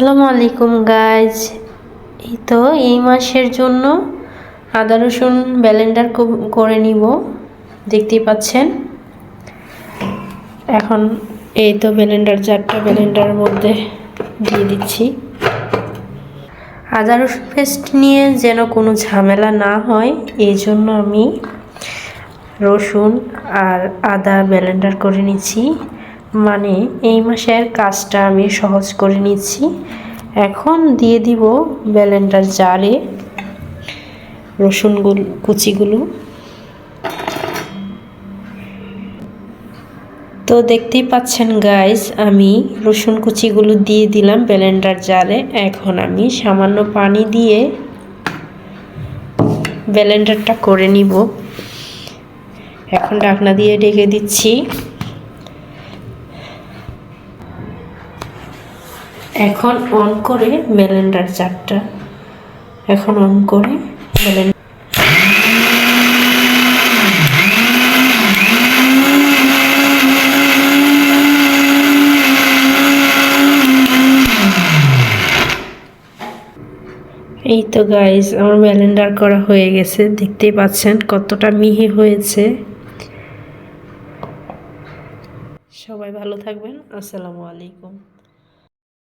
আসসালামু আলাইকুম গাইজ এই তো এই মাসের জন্য আদা, রসুন ব্যালেন্ডার করে নিব, দেখতেই পাচ্ছেন। এখন এই তো ব্যালেন্ডার চারটা ব্যালেন্ডারের মধ্যে দিয়ে দিচ্ছি। আদা, রসুন পেস্ট নিয়ে যেন কোনো ঝামেলা না হয়, এই জন্য আমি রসুন আর আদা ব্যালেন্ডার করে নিচ্ছি। মানে এই মাসের কাজটা আমি সহজ করে নিচ্ছি। এখন দিয়ে দিব ব্যালেন্ডার জারে রসুনগুলো, কুচিগুলো। তো দেখতেই পাচ্ছেন গাইস আমি রসুন কুচিগুলো দিয়ে দিলাম ব্যালেন্ডার জারে। এখন আমি সামান্য পানি দিয়ে ব্যালেন্ডারটা করে নিব। এখন ডাকনা দিয়ে ডেকে দিচ্ছি। এখন অন করে ব্যালেন্ডার চারটা এখন অন করে ব্যালেন্ডার এই তো গাইজ আমার ব্যালেন্ডার করা হয়ে গেছে। দেখতেই পাচ্ছেন কতটা মিহি হয়েছে। সবাই ভালো থাকবেন। আসসালামু আলাইকুম।